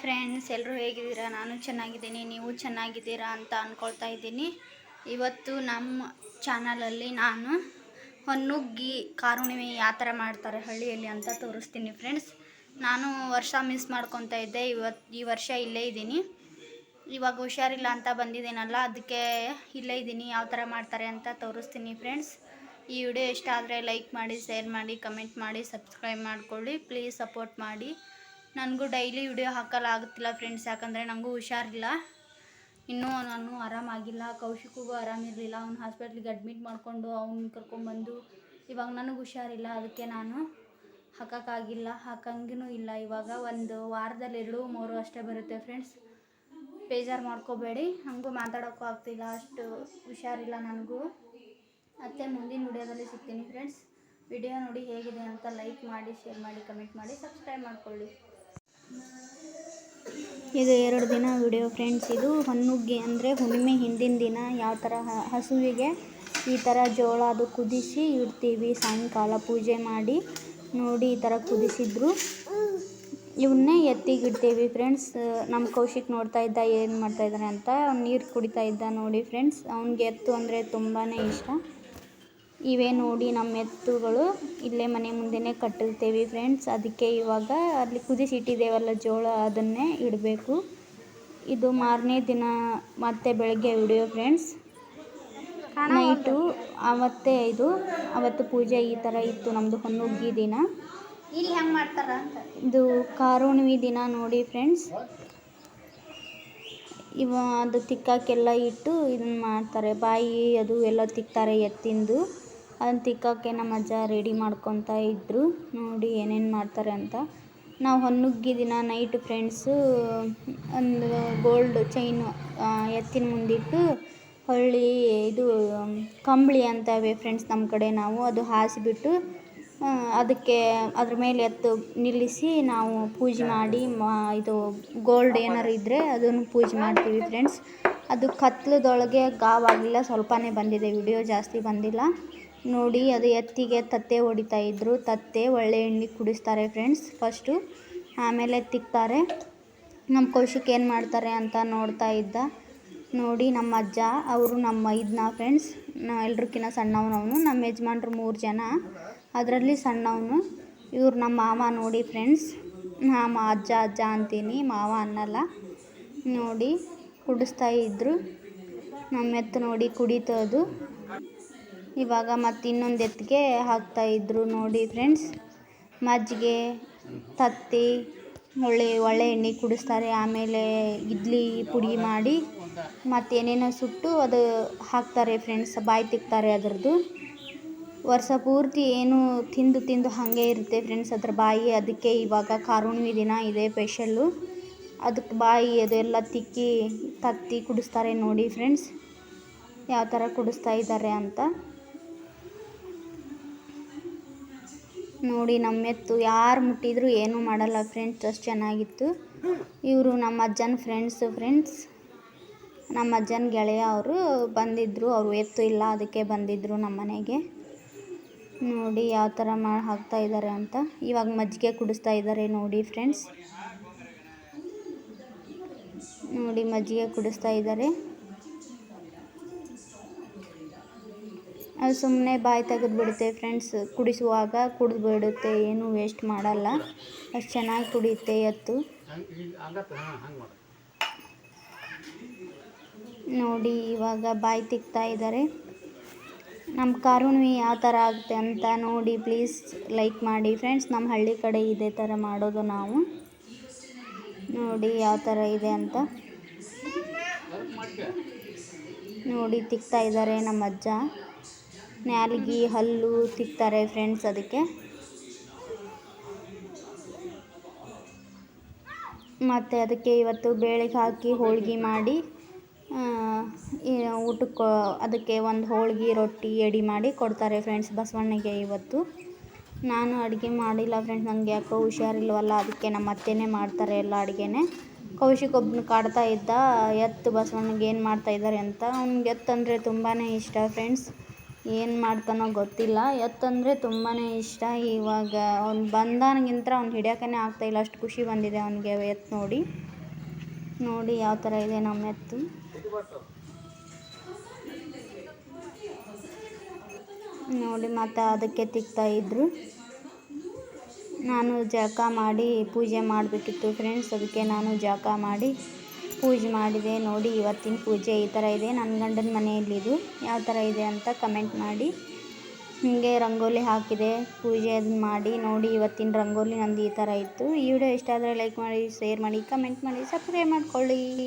Friends ಎಲ್ಲರೂ ಹೇಗಿದ್ದೀರಾ? ನಾನು ಚೆನ್ನಾಗಿದ್ದೀನಿ, ನೀವು ಚೆನ್ನಾಗಿದ್ದೀರಾ ಅಂತ ಅಂದ್ಕೊಳ್ತಾ ಇದ್ದೀನಿ. ಇವತ್ತು ನಮ್ಮ ಚಾನಲಲ್ಲಿ ನಾನು ಹೊನ್ನುಗ್ಗಿ ಕಾರುಣಿಮೆ ಯಾವ ಥರ ಮಾಡ್ತಾರೆ ಹಳ್ಳಿಯಲ್ಲಿ ಅಂತ ತೋರಿಸ್ತೀನಿ ಫ್ರೆಂಡ್ಸ್ ನಾನು ವರ್ಷ ಮಿಸ್ ಮಾಡ್ಕೊತಾ ಇದ್ದೆ. ಇವತ್ತು ಈ ವರ್ಷ ಇಲ್ಲೇ ಇದ್ದೀನಿ. ಇವಾಗ ಹುಷಾರಿಲ್ಲ ಅಂತ ಬಂದಿದ್ದೀನಲ್ಲ ಅದಕ್ಕೆ ಇಲ್ಲೇ ಇದ್ದೀನಿ. ಯಾವ ಥರ ಮಾಡ್ತಾರೆ ಅಂತ ತೋರಿಸ್ತೀನಿ ಫ್ರೆಂಡ್ಸ್ ಈ ವಿಡಿಯೋ ಇಷ್ಟ ಆದರೆ ಲೈಕ್ ಮಾಡಿ ಶೇರ್ ಮಾಡಿ ಕಮೆಂಟ್ ಮಾಡಿ ಸಬ್ಸ್ಕ್ರೈಬ್ ಮಾಡಿಕೊಳ್ಳಿ. ಪ್ಲೀಸ್ ಸಪೋರ್ಟ್ ಮಾಡಿ. ನನಗೂ ಡೈಲಿ ವಿಡಿಯೋ ಹಾಕಲಾಗುತ್ತಿಲ್ಲ ಫ್ರೆಂಡ್ಸ್, ಯಾಕಂದರೆ ನನಗೂ ಹುಷಾರಿಲ್ಲ. ಇನ್ನೂ ನಾನು ಆರಾಮಾಗಿಲ್ಲ, ಕೌಶಿಕ್ಗೂ ಆರಾಮಿರಲಿಲ್ಲ. ಅವ್ನು ಹಾಸ್ಪಿಟ್ಲಿಗೆ ಅಡ್ಮಿಟ್ ಮಾಡಿಕೊಂಡು ಅವ್ನು ಕರ್ಕೊಂಡ್ಬಂದು ಇವಾಗ ನನಗೆ ಹುಷಾರಿಲ್ಲ, ಅದಕ್ಕೆ ನಾನು ಹಾಕೋಕ್ಕಾಗಿಲ್ಲ. ಹಾಕಂಗೂ ಇಲ್ಲ. ಇವಾಗ ಒಂದು ವಾರದಲ್ಲಿ ಎರಡು, ಮೂರು ಅಷ್ಟೇ ಬರುತ್ತೆ ಫ್ರೆಂಡ್ಸ್. ಬೇಜಾರು ಮಾಡ್ಕೋಬೇಡಿ ನನಗೂ ಮಾತಾಡೋಕ್ಕೂ ಆಗ್ತಿಲ್ಲ, ಅಷ್ಟು ಹುಷಾರಿಲ್ಲ ನನಗೂ. ಮತ್ತೆ ಮುಂದಿನ ವಿಡಿಯೋದಲ್ಲಿ ಸಿಗ್ತೀನಿ ಫ್ರೆಂಡ್ಸ್. ವಿಡಿಯೋ ನೋಡಿ ಹೇಗಿದೆ ಅಂತ ಲೈಕ್ ಮಾಡಿ ಶೇರ್ ಮಾಡಿ ಕಮೆಂಟ್ ಮಾಡಿ ಸಬ್ಸ್ಕ್ರೈಬ್ ಮಾಡ್ಕೊಳ್ಳಿ. ಇದು ಎರಡು ದಿನ ವಿಡಿಯೋ ಫ್ರೆಂಡ್ಸ್ ಇದು ಹೊನ್ನುಗ್ಗೆ ಅಂದರೆ ಹುಣ್ಣಿಮೆ ಹಿಂದಿನ ದಿನ. ಯಾವ ಥರ ಹಸುವಿಗೆ ಈ ಥರ ಜೋಳ ಅದು ಕುದಿಸಿ ಇಡ್ತೀವಿ. ಸಾಯಂಕಾಲ ಪೂಜೆ ಮಾಡಿ ನೋಡಿ ಈ ಥರ ಕುದಿಸಿದ್ರು. ಇವನ್ನೇ ಎತ್ತಿಗಿಡ್ತೀವಿ ಫ್ರೆಂಡ್ಸ್ ನಮ್ಮ ಕೌಶಿಕ್ ನೋಡ್ತಾ ಇದ್ದ ಏನು ಮಾಡ್ತಾ ಇದ್ದಾನೆ ಅಂತ. ಅವ್ನು ನೀರು ಕುಡಿತಾ ಇದ್ದ ನೋಡಿ ಫ್ರೆಂಡ್ಸ್ ಅವ್ನಿಗೆ ಎತ್ತು ಅಂದರೆ ತುಂಬಾ ಇಷ್ಟ. ಇವೇ ನೋಡಿ ನಮ್ಮ ಎತ್ತುಗಳು. ಇಲ್ಲೇ ಮನೆ ಮುಂದೆನೇ ಕಟ್ಟಿರ್ತೀವಿ ಫ್ರೆಂಡ್ಸ್ ಅದಕ್ಕೆ ಇವಾಗ ಅಲ್ಲಿ ಕುದಿಸಿ ಇಟ್ಟಿದ್ದೇವಲ್ಲ ಜೋಳ ಅದನ್ನೇ ಇಡಬೇಕು. ಇದು ಮಾರನೇ ದಿನ ಮತ್ತೆ ಬೆಳಗ್ಗೆ ವಿಡಿಯೋ ಫ್ರೆಂಡ್ಸ್ ನೈಟು ಅವತ್ತೇ ಇದು. ಅವತ್ತು ಪೂಜೆ ಈ ಥರ ಇತ್ತು. ನಮ್ಮದು ಹೊನ್ನುಗ್ಗಿ ದಿನ. ಇಲ್ಲಿ ಹೆಂಗೆ ಮಾಡ್ತಾರ ಇದು ಕಾರುಣಿಮೆ ದಿನ ನೋಡಿ ಫ್ರೆಂಡ್ಸ್ ಇವ ಅದು ತಿಕ್ಕಾಕೆಲ್ಲ ಇಟ್ಟು ಇದನ್ನ ಮಾಡ್ತಾರೆ. ಬಾಯಿ ಅದು ಎಲ್ಲ ತಿಕ್ತಾರೆ ಎತ್ತಿಂದು. ಅದನ್ನ ತಿಕ್ಕೋಕ್ಕೆ ನಮ್ಮ ಅಜ್ಜ ರೆಡಿ ಮಾಡ್ಕೊತಾ ಇದ್ದರು ನೋಡಿ ಏನೇನು ಮಾಡ್ತಾರೆ ಅಂತ. ನಾವು ಹೊನ್ನುಗ್ಗಿ ದಿನ ನೈಟ್ ಫ್ರೆಂಡ್ಸು ಒಂದು ಗೋಲ್ಡ್ ಚೈನು ಎತ್ತಿನ ಮುಂದಿಟ್ಟು ಹೊಳ್ಳಿ ಇದು, ಕಂಬಳಿ ಅಂತವೆ ಫ್ರೆಂಡ್ಸ್ ನಮ್ಮ ಕಡೆ ನಾವು, ಅದು ಹಾಸಿಬಿಟ್ಟು ಅದಕ್ಕೆ ಅದ್ರ ಮೇಲೆ ಎತ್ತು ನಿಲ್ಲಿಸಿ ನಾವು ಪೂಜೆ ಮಾಡಿ, ಮಾ, ಇದು ಗೋಲ್ಡ್ ಏನಾರು ಇದ್ದರೆ ಅದನ್ನು ಪೂಜೆ ಮಾಡ್ತೀವಿ ಫ್ರೆಂಡ್ಸ್ ಅದು ಕತ್ಲದೊಳಗೆ ಗಾವಾಗಿಲ್ಲ, ಸ್ವಲ್ಪನೇ ಬಂದಿದೆ ವಿಡಿಯೋ ಜಾಸ್ತಿ ಬಂದಿಲ್ಲ. ನೋಡಿ, ಅದು ಎತ್ತಿಗೆ ತತ್ತೆ ಹೊಡಿತಾ ಇದ್ದರು ತತ್ತೆ ಒಳ್ಳೆ ಎಣ್ಣೆ ಕುಡಿಸ್ತಾರೆ ಫ್ರೆಂಡ್ಸ್ ಫಸ್ಟು ಆಮೇಲೆ ತಿಕ್ತಾರೆ ನಮ್ಮ ಕೌಶಿಕ್ ಏನು ಮಾಡ್ತಾರೆ ಅಂತ ನೋಡ್ತಾ ಇದ್ದ. ನೋಡಿ, ನಮ್ಮ ಅಜ್ಜ, ಅವರು ನಮ್ಮ ಇದನ್ನ ಫ್ರೆಂಡ್ಸ್ ನಾ ಎಲ್ರಿಗಿನ್ನ ಸಣ್ಣವನವನು. ನಮ್ಮ ಯಜಮಾನ್ರು ಮೂರು ಜನ. ಅದರಲ್ಲಿ ಸಣ್ಣವನು. ಇವರು ನಮ್ಮ ಮಾವ ನೋಡಿ ಫ್ರೆಂಡ್ಸ್ ನಮ್ಮ ಅಜ್ಜ ಅಜ್ಜ ಅಂತೀನಿ. ಮಾವ ಅನ್ನಲ್ಲ. ನೋಡಿ, ಕುಡಿಸ್ತಾ ಇದ್ದರು ನಮ್ಮ ಎತ್ತು ನೋಡಿ ಕುಡಿತದು. ಇವಾಗ ಮತ್ತು ಇನ್ನೊಂದು ಎತ್ತಿಗೆ ಹಾಕ್ತಾ ಇದ್ರು ನೋಡಿ ಫ್ರೆಂಡ್ಸ್ ಮಜ್ಜಿಗೆ, ತತ್ತಿ, ಒಳ್ಳೆ ಒಳ್ಳೆ ಎಣ್ಣೆ ಕುಡಿಸ್ತಾರೆ. ಆಮೇಲೆ ಇಡ್ಲಿ ಪುಡಿ ಮಾಡಿ ಮತ್ತೆ ಏನೇನೋ ಸುಟ್ಟು ಅದು ಹಾಕ್ತಾರೆ ಫ್ರೆಂಡ್ಸ್ ಬಾಯಿ ತಿಕ್ತಾರೆ ಅದರದ್ದು. ವರ್ಷ ಪೂರ್ತಿ ಏನು ತಿಂದು ತಿಂದು ಹಾಗೆ ಇರುತ್ತೆ ಫ್ರೆಂಡ್ಸ್ ಅದ್ರ ಬಾಯಿ. ಅದಕ್ಕೆ ಇವಾಗ ಕಾರುಣ್ವಿ ದಿನ ಇದೆ ಸ್ಪೆಷಲ್ಲು ಅದಕ್ಕೆ ಬಾಯಿ ಅದೆಲ್ಲ ತಿಕ್ಕಿ, ತತ್ತಿ ಕುಡಿಸ್ತಾರೆ ನೋಡಿ ಫ್ರೆಂಡ್ಸ್ ಯಾವ ಥರ ಕುಡಿಸ್ತಾ ಇದ್ದಾರೆ ಅಂತ. ನೋಡಿ ನಮ್ಮ ಎತ್ತು ಯಾರು ಮುಟ್ಟಿದ್ರು ಏನೂ ಮಾಡಲ್ಲ ಫ್ರೆಂಡ್ಸ್ ಅಷ್ಟು ಚೆನ್ನಾಗಿತ್ತು. ಇವರು ನಮ್ಮ ಅಜ್ಜನ ಫ್ರೆಂಡ್ಸು ಫ್ರೆಂಡ್ಸ್ ನಮ್ಮ ಅಜ್ಜನ ಗೆಳೆಯ ಅವರು ಬಂದಿದ್ದರು ಅವರು ಎತ್ತು ಇಲ್ಲ, ಅದಕ್ಕೆ ಬಂದಿದ್ದರು ನಮ್ಮ ಮನೆಗೆ. ನೋಡಿ ಯಾವ ಥರ ಮಾಡಿ ಹಾಕ್ತಾ ಇದ್ದಾರೆ ಅಂತ. ಇವಾಗ ಮಜ್ಜಿಗೆ ಕುಡಿಸ್ತಾ ಇದ್ದಾರೆ ನೋಡಿ ಫ್ರೆಂಡ್ಸ್ ನೋಡಿ ಮಜ್ಜಿಗೆ ಕುಡಿಸ್ತಾ ಇದ್ದಾರೆ ಅದು ಸುಮ್ಮನೆ ಬಾಯಿ ತೆಗೆದು ಬಿಡುತ್ತೆ ಫ್ರೆಂಡ್ಸ್. ಕುಡಿಸುವಾಗ ಕುಡಿದು ಬಿಡುತ್ತೆ, ಏನು ವೇಸ್ಟ್ ಮಾಡಲ್ಲ. ಅಷ್ಟು ಚೆನ್ನಾಗಿ ಕುಡಿಯುತ್ತೆ ಎತ್ತು. ನೋಡಿ, ಇವಾಗ ಬಾಯಿ ತಿಕ್ತಾ ಇದ್ದಾರೆ. ನಮ್ಮ ಕಾರುಣ್ವಿ ಯಾವ ಥರ ಆಗುತ್ತೆ ಅಂತ ನೋಡಿ, ಪ್ಲೀಸ್ ಲೈಕ್ ಮಾಡಿ. ಫ್ರೆಂಡ್ಸ್, ನಮ್ಮ ಹಳ್ಳಿ ಕಡೆ ಇದೇ ಥರ ಮಾಡೋದು ನಾವು. ನೋಡಿ, ಯಾವ ಥರ ಇದೆ ಅಂತ. ನೋಡಿ, ತಿಕ್ತಾ ಇದ್ದಾರೆ ನಮ್ಮ ಅಜ್ಜ. ನ್ಯಾಲ್ಗಿ ಹಲ್ಲು ತಿಕ್ತಾರೆ ಫ್ರೆಂಡ್ಸ್ ಅದಕ್ಕೆ. ಮತ್ತು ಅದಕ್ಕೆ ಇವತ್ತು ಬೇಳೆಗೆ ಹಾಕಿ ಹೋಳ್ಗೆ ಮಾಡಿ ಊಟಕ್ಕೆ, ಅದಕ್ಕೆ ಒಂದು ಹೋಳ್ಗೆ ರೊಟ್ಟಿ ಎಡಿ ಮಾಡಿ ಕೊಡ್ತಾರೆ ಫ್ರೆಂಡ್ಸ್ ಬಸವಣ್ಣಗೆ ಇವತ್ತು. ನಾನು ಅಡುಗೆ ಮಾಡಿಲ್ಲ ಫ್ರೆಂಡ್ಸ್ ನನಗೆ ಯಾಕೋ ಹುಷಾರಿಲ್ವಲ್ಲ, ಅದಕ್ಕೆ ನಮ್ಮ ಅತ್ತೆನೇ ಮಾಡ್ತಾರೆ ಎಲ್ಲ ಅಡುಗೆನೇ. ಕೌಶಿಕ್ ಒಬ್ಬನ ಕಾಡ್ತಾ ಇದ್ದ, ಎತ್ತು ಬಸವಣ್ಣಗೆ ಏನು ಮಾಡ್ತಾ ಇದ್ದಾರೆ ಅಂತ. ಅವ್ನಿಗೆ ಎತ್ತಂದರೆ ತುಂಬಾ ಇಷ್ಟ ಫ್ರೆಂಡ್ಸ್ ಏನು ಮಾಡ್ತಾನೋ ಗೊತ್ತಿಲ್ಲ. ಎತ್ತಂದರೆ ತುಂಬಾ ಇಷ್ಟ. ಇವಾಗ ಅವ್ನು ಬಂದಾನಗಿಂತ ಅವ್ನು ಆಗ್ತಾ ಆಗ್ತಾಯಿಲ್ಲ ಅಷ್ಟು ಖುಷಿ ಬಂದಿದೆ ಅವನಿಗೆ ಎತ್ತು ನೋಡಿ. ನೋಡಿ ಯಾವ ಥರ ಇದೆ ನಮ್ಮ ಎತ್ತು. ನೋಡಿ ಮತ್ತು ಅದಕ್ಕೆ ತಿಕ್ತಾ ಇದ್ರು. ನಾನು ಜಳಕ ಮಾಡಿ ಪೂಜೆ ಮಾಡಬೇಕಿತ್ತು ಫ್ರೆಂಡ್ಸ್, ಅದಕ್ಕೆ ನಾನು ಜಳಕ ಮಾಡಿ ಪೂಜೆ ಮಾಡಿದೆ, ನೋಡಿ ಇವತ್ತಿನ ಪೂಜೆ ಈ ಥರ ಇದೆ. ನನ್ನ ಗಂಡನ ಮನೆಯಲ್ಲಿ ಇದು ಯಾವ ಥರ ಇದೆ ಅಂತ ಕಮೆಂಟ್ ಮಾಡಿ. ಹೀಗೆ ರಂಗೋಲಿ ಹಾಕಿದೆ, ಪೂಜೆ ಅದನ್ನ ಮಾಡಿ, ನೋಡಿ ಇವತ್ತಿನ ರಂಗೋಲಿ ನಂದು ಈ ಥರ ಇತ್ತು. ಈ ವಿಡಿಯೋ ಇಷ್ಟ ಆದರೆ ಲೈಕ್ ಮಾಡಿ ಶೇರ್ ಮಾಡಿ ಕಮೆಂಟ್ ಮಾಡಿ ಸಬ್ಸ್ಕ್ರೈಬ್ ಮಾಡ್ಕೊಳ್ಳಿ.